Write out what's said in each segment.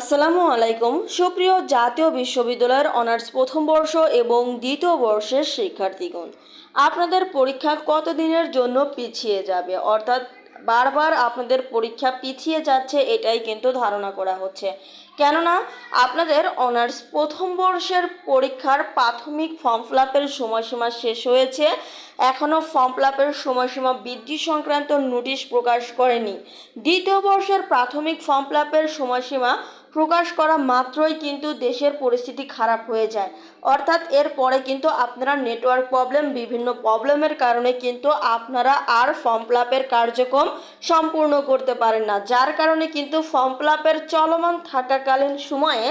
আসসালামু আলাইকুম। সুপ্রিয় জাতীয় বিশ্ববিদ্যালয়ের অনার্স প্রথম বর্ষ এবং দ্বিতীয় বর্ষের শিক্ষার্থীগণ, আপনাদের পরীক্ষা কতদিনের জন্য পিছিয়ে যাবে? অর্থাৎ বারবার আপনাদের পরীক্ষা পিছিয়ে যাচ্ছে এটাই কিন্তু ধারণা করা হচ্ছে। কেননা, আপনাদের অনার্স প্রথম বর্ষের পরীক্ষার প্রাথমিক ফর্ম ফিল সময়সীমা শেষ হয়েছে। এখনও ফর্ম ফিল আপের সময়সীমা বৃদ্ধি সংক্রান্ত নোটিশ প্রকাশ করেনি। দ্বিতীয় বর্ষের প্রাথমিক ফর্ম ফিল আপের সময়সীমা প্রকাশ করা মাত্রই কিন্তু দেশের পরিস্থিতি খারাপ হয়ে যায়। অর্থাৎ এরপরে কিন্তু আপনারা নেটওয়ার্ক প্রবলেম, বিভিন্ন প্রবলেমের কারণে কিন্তু আপনারা আর ফর্ম ফিল আপের কার্যক্রম সম্পূর্ণ করতে পারেন না। যার কারণে কিন্তু ফর্ম ফিল আপের চলমান থাকাকালীন সময়ে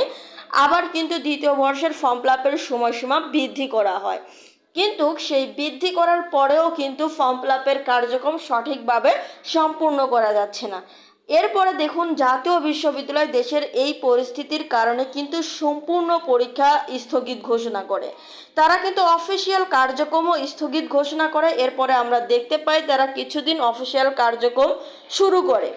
আবার কিন্তু দ্বিতীয় বর্ষের ফর্ম ফিল আপের সময়সীমা বৃদ্ধি করা হয়। কিন্তু সেই বৃদ্ধি করার পরেও কিন্তু ফর্ম ফিল আপের কার্যক্রম সঠিকভাবে সম্পূর্ণ করা যাচ্ছে না। এরপরে দেখুন, জাতীয় বিশ্ববিদ্যালয় দেশের এই পরিস্থিতির কারণে কিন্তু সম্পূর্ণ পরীক্ষা স্থগিত ঘোষণা করে। তারা কিন্তু অফিসিয়াল কার্যক্রমও স্থগিত ঘোষণা করে। এরপরে আমরা দেখতে পাই, তারা কিছুদিন অফিসিয়াল কার্যক্রম শুরু করে।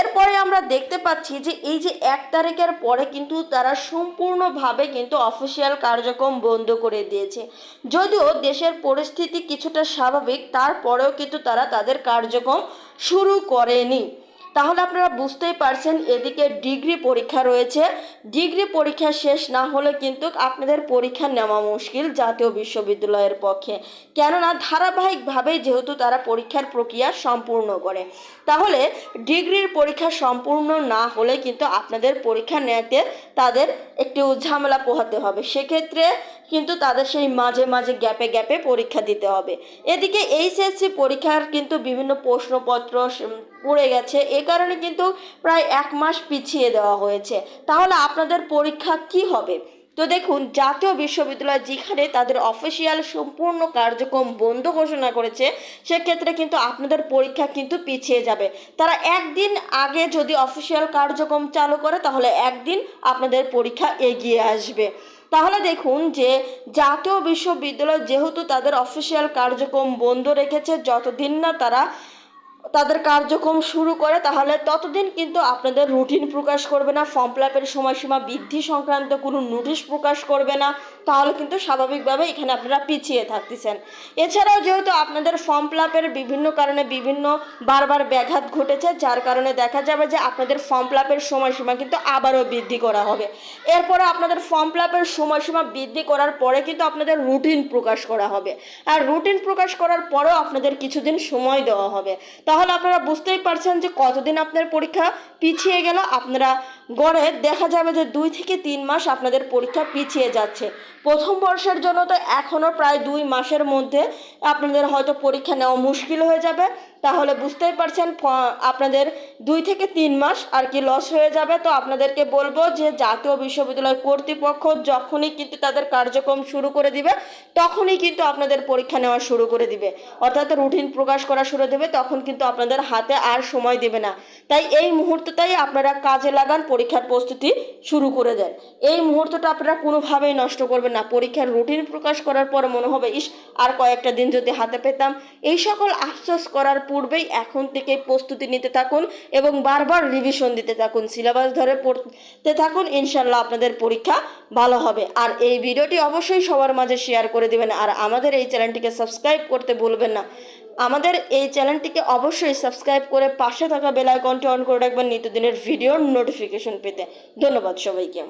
এরপরে আমরা দেখতে পাচ্ছি যে, এই যে এক তারিখের পরে কিন্তু তারা সম্পূর্ণভাবে কিন্তু অফিসিয়াল কার্যক্রম বন্ধ করে দিয়েছে। যদিও দেশের পরিস্থিতি কিছুটা স্বাভাবিক, তারপরেও কিন্তু তারা তাদের কার্যক্রম শুরু করেনি। তাহলে আপনারা বুঝতেই পারছেন এদিকে ডিগ্রি পরীক্ষা রয়েছে। ডিগ্রি পরীক্ষা শেষ না হলে কিন্তু আপনাদের পরীক্ষা নেওয়া মুশকিল জাতীয় বিশ্ববিদ্যালয়ের পক্ষে। কেননা ধারাবাহিকভাবেই যেহেতু তারা পরীক্ষার প্রক্রিয়া সম্পূর্ণ করে। তাহলে ডিগ্রির পরীক্ষা সম্পূর্ণ না হলে কিন্তু আপনাদের পরীক্ষা নেতে তাদের একটু ঝামেলা পোহাতে হবে। সেক্ষেত্রে কিন্তু তাদের সেই মাঝে মাঝে গ্যাপে গ্যাপে পরীক্ষা দিতে হবে। এদিকে এইচএসসি পরীক্ষার কিন্তু বিভিন্ন প্রশ্নপত্র পড়ে গেছে কারণে কিন্তু প্রায় এক মাস পিছিয়ে দেওয়া হয়েছে। তাহলে আপনাদের পরীক্ষা কি হবে? তো দেখুন, জাতীয় বিশ্ববিদ্যালয় যেখানে তাদের অফিসিয়াল সম্পূর্ণ কার্যক্রম বন্ধ ঘোষণা করেছে, সেক্ষেত্রে কিন্তু আপনাদের পরীক্ষা কিন্তু পিছিয়ে যাবে। তারা একদিন আগে যদি অফিসিয়াল কার্যক্রম চালু করে, তাহলে একদিন আপনাদের পরীক্ষা এগিয়ে আসবে। তাহলে দেখুন যে, জাতীয় বিশ্ববিদ্যালয় যেহেতু তাদের অফিসিয়াল কার্যক্রম বন্ধ রেখেছে, যতদিন না তারা তাদের কার্যক্রম শুরু করে, তাহলে ততদিন কিন্তু আপনাদের রুটিন প্রকাশ করবে না ফর্ম ফিল আপের সময়সীমা বৃদ্ধি সংক্রান্ত কোনো নোটিশ প্রকাশ করবে না, তাহলে কিন্তু স্বাভাবিকভাবে এখানে আপনারা পিছিয়ে থাকতেছেন। এছাড়াও যেহেতু আপনাদের ফর্ম ফিল আপের বিভিন্ন কারণে বিভিন্ন বারবার ব্যাঘাত ঘটেছে, যার কারণে দেখা যাবে যে আপনাদের ফর্ম ফিল আপের সময়সীমা কিন্তু আবারও বৃদ্ধি করা হবে। এরপরে আপনাদের ফর্ম ফিল আপের সময়সীমা বৃদ্ধি করার পরে কিন্তু আপনাদের রুটিন প্রকাশ করা হবে। আর রুটিন প্রকাশ করার পরেও আপনাদের কিছুদিন সময় দেওয়া হবে। তাহলে আপনারা বুঝতেই পারছেন যে কতদিন আপনার পরীক্ষা পিছিয়ে গেল। আপনারা গড়ে দেখা যাবে যে দুই থেকে তিন মাস আপনাদের পরীক্ষা পিছিয়ে যাচ্ছে। প্রথম বর্ষের জন্য তো এখনও প্রায় দুই মাসের মধ্যে আপনাদের হয়তো পরীক্ষা নেওয়া মুশকিল হয়ে যাবে। তাহলে বুঝতেই পারছেন আপনাদের দুই থেকে তিন মাস আর কি লস হয়ে যাবে। তো আপনাদেরকে বলব যে, জাতীয় বিশ্ববিদ্যালয় কর্তৃপক্ষ যখনই কিন্তু তাদের কার্যক্রম শুরু করে দিবে, তখনই কিন্তু আপনাদের পরীক্ষা নেওয়া শুরু করে দিবে। অর্থাৎ রুটিন প্রকাশ করা শুরু দেবে, তখন কিন্তু আপনাদের হাতে আর সময় দেবে না। তাই এই মুহূর্তটাই আপনারা কাজে লাগান, পরীক্ষার প্রস্তুতি শুরু করে দেন। এই মুহূর্তটা আপনারা কোনোভাবেই নষ্ট করবেন না। পরীক্ষার রুটিন প্রকাশ করার পর মনে হবে, ইস, আর কয়েকটা দিন যদি হাতে পেতাম। এই সকল আফসোস করার পূর্বেই এখন থেকে প্রস্তুতি নিতে থাকুন এবং বারবার রিভিশন দিতে থাকুন সিলেবাস ধরে পড়তে থাকুন ইনশাল্লাহ আপনাদের পরীক্ষা ভালো হবে। আর এই ভিডিওটি অবশ্যই সবার মাঝে শেয়ার করে দিবেন, আর আমাদের এই চ্যানেলটিকে সাবস্ক্রাইব করতে ভুলবেন না। আমাদের এই চ্যানেলটিকে অবশ্যই সাবস্ক্রাইব করে পাশে থাকা বেল আইকনটি অন করে রাখবেন, নিত্যদিনের ভিডিওর নোটিফিকেশন পেতে। ধন্যবাদ সবাইকে।